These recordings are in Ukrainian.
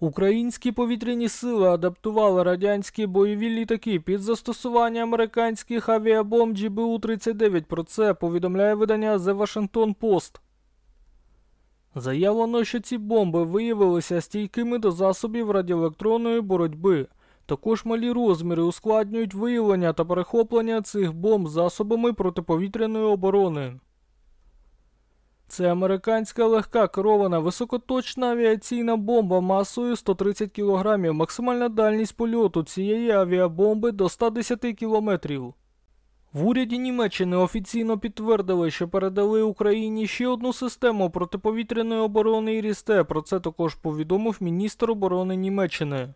Українські повітряні сили адаптували радянські бойові літаки під застосування американських авіабомб GBU-39. Про це повідомляє видання The Washington Post. Заявлено, що ці бомби виявилися стійкими до засобів радіоелектронної боротьби. Також малі розміри ускладнюють виявлення та перехоплення цих бомб засобами протиповітряної оборони. Це американська легка керована високоточна авіаційна бомба масою 130 кг. Максимальна дальність польоту цієї авіабомби до 110 км. В уряді Німеччини офіційно підтвердили, що передали Україні ще одну систему протиповітряної оборони Ірісте. Про це також повідомив міністр оборони Німеччини.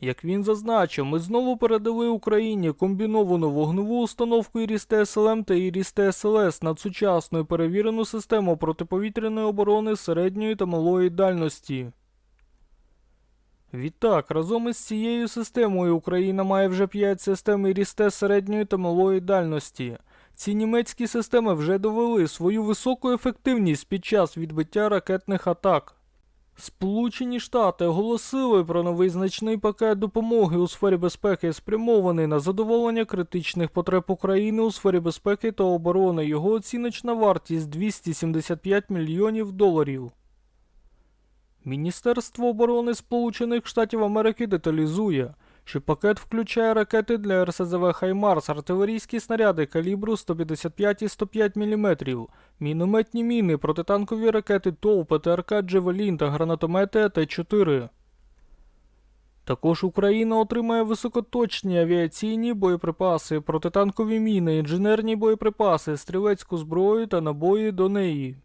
Як він зазначив, ми знову передали Україні комбіновану вогневу установку Ірісте СЛМ та Ірісте СЛС над сучасну і перевірену систему протиповітряної оборони середньої та малої дальності. Відтак, разом із цією системою Україна має вже 5 систем Ірісте середньої та малої дальності. Ці німецькі системи вже довели свою високу ефективність під час відбиття ракетних атак. Сполучені Штати оголосили про новий значний пакет допомоги у сфері безпеки, спрямований на задоволення критичних потреб України у сфері безпеки та оборони. Його оціночна вартість 275 мільйонів доларів. Міністерство оборони Сполучених Штатів Америки деталізує, що пакет включає ракети для РСЗВ Хаймарс, артилерійські снаряди калібру 155 і 105 мм, мінометні міни, протитанкові ракети ТОВ, ПТРК Джевелін та гранатомети АТ-4. Також Україна отримає високоточні авіаційні боєприпаси, протитанкові міни, інженерні боєприпаси, стрілецьку зброю та набої до неї.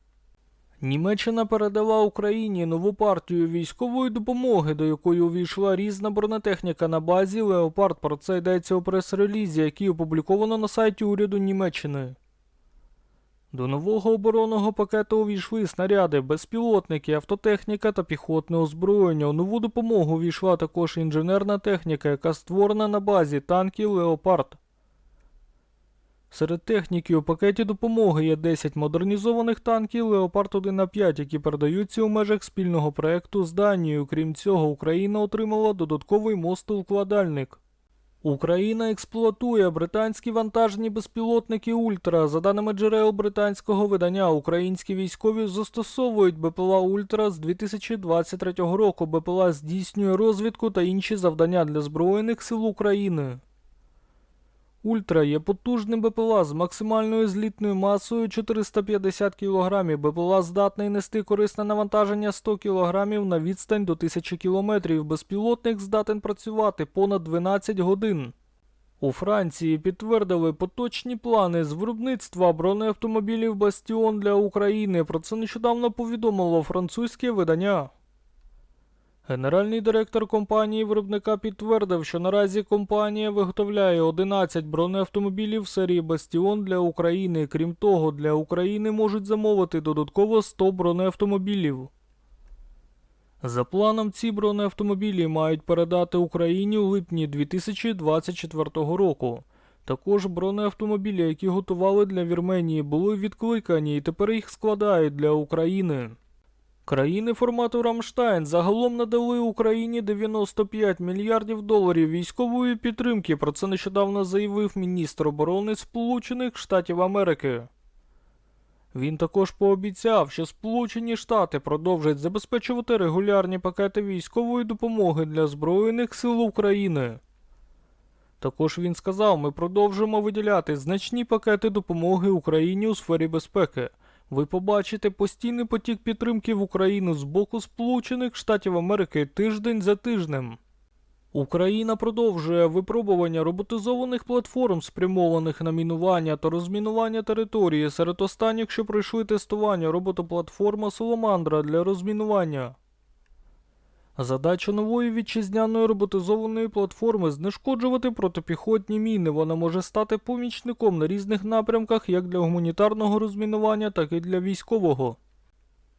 Німеччина передала Україні нову партію військової допомоги, до якої увійшла різна бронетехніка на базі Леопард. Про це йдеться у прес-релізі, який опубліковано на сайті уряду Німеччини. До нового оборонного пакету увійшли снаряди, безпілотники, автотехніка та піхотне озброєння. У нову допомогу увійшла також інженерна техніка, яка створена на базі танків Леопард. Серед техніки у пакеті допомоги є 10 модернізованих танків Леопард 1 на 5, які передаються у межах спільного проекту з Данією. Крім цього, Україна отримала додатковий мостовкладальник. Україна експлуатує британські вантажні безпілотники Ультра. За даними джерел британського видання, українські військові застосовують БПЛА Ультра з 2023 року. БПЛА здійснює розвідку та інші завдання для Збройних сил України. Ультра є потужним БПЛА з максимальною злітною масою 450 кг. БПЛА здатний нести корисне навантаження 100 кг на відстань до 1000 км. Безпілотник здатен працювати понад 12 годин. У Франції підтвердили поточні плани з виробництва бронеавтомобілів Бастіон для України. Про це нещодавно повідомило французьке видання. Генеральний директор компанії виробника підтвердив, що наразі компанія виготовляє 11 бронеавтомобілів серії Бастіон для України. Крім того, для України можуть замовити додатково 100 бронеавтомобілів. За планом, ці бронеавтомобілі мають передати Україні у липні 2024 року. Також бронеавтомобілі, які готували для Вірменії, були відкликані і тепер їх складають для України. Країни формату Рамштайн загалом надали Україні 95 мільярдів доларів військової підтримки. Про це нещодавно заявив міністр оборони Сполучених Штатів Америки. Він також пообіцяв, що Сполучені Штати продовжать забезпечувати регулярні пакети військової допомоги для Збройних сил України. Також він сказав, ми продовжимо виділяти значні пакети допомоги Україні у сфері безпеки. Ви побачите постійний потік підтримки в Україну з боку Сполучених Штатів Америки тиждень за тижнем. Україна продовжує випробування роботизованих платформ, спрямованих на мінування та розмінування території. Серед останніх, що пройшли тестування, роботоплатформа Соломандра для розмінування. Задача нової вітчизняної роботизованої платформи знешкоджувати протипіхотні міни. Вона може стати помічником на різних напрямках як для гуманітарного розмінування, так і для військового.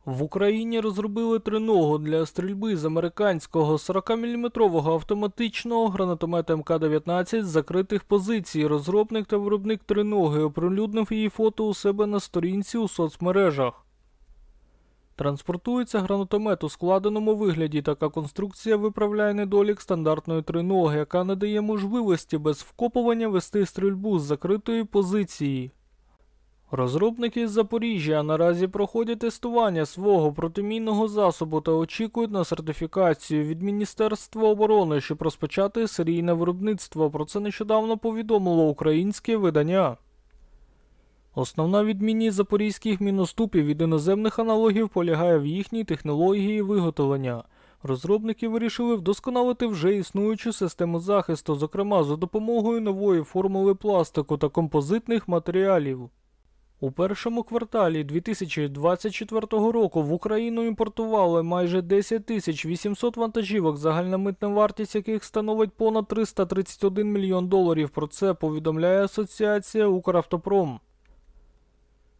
В Україні розробили триногу для стрільби з американського 40-мм автоматичного гранатомета МК-19 з закритих позицій. Розробник та виробник триноги оприлюднив її фото у себе на сторінці у соцмережах. Транспортується гранатомет у складеному вигляді. Така конструкція виправляє недолік стандартної триноги, яка не дає можливості без вкопування вести стрільбу з закритої позиції. Розробники з Запоріжжя наразі проходять тестування свого протимінного засобу та очікують на сертифікацію від Міністерства оборони, щоб розпочати серійне виробництво. Про це нещодавно повідомило українське видання. Основна відмінність запорізьких міноступів від іноземних аналогів полягає в їхній технології виготовлення. Розробники вирішили вдосконалити вже існуючу систему захисту, зокрема за допомогою нової формули пластику та композитних матеріалів. У першому кварталі 2024 року в Україну імпортували майже 10 тисяч 800 вантажівок, загальна митна вартість яких становить понад 331 мільйон доларів. Про це повідомляє Асоціація Укравтопром.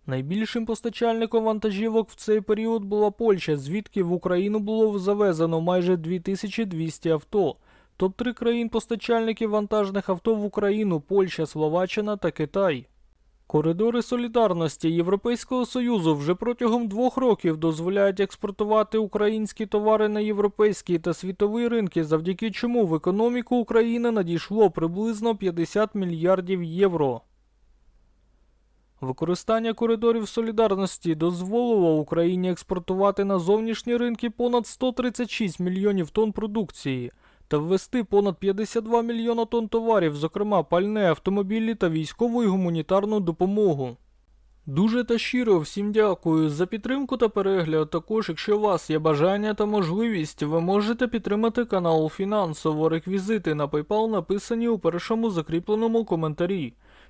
Найбільшим постачальником вантажівок в цей період була Польща, звідки в Україну було завезено майже 2200 авто. Топ-3 країн-постачальників вантажних авто в Україну Польща, Словаччина та Китай. Коридори солідарності Європейського Союзу вже протягом двох років дозволяють експортувати українські товари на європейські та світові ринки, завдяки чому в економіку України надійшло приблизно 50 мільярдів євро. Використання коридорів солідарності дозволило Україні експортувати на зовнішні ринки понад 136 мільйонів тонн продукції та ввести понад 52 мільйона тонн товарів, зокрема пальне, автомобілі та військову і гуманітарну допомогу. Дуже та щиро всім дякую за підтримку та перегляд. Також, якщо у вас є бажання та можливість, ви можете підтримати канал фінансово. Реквізити на PayPal написані у першому закріпленому коментарі.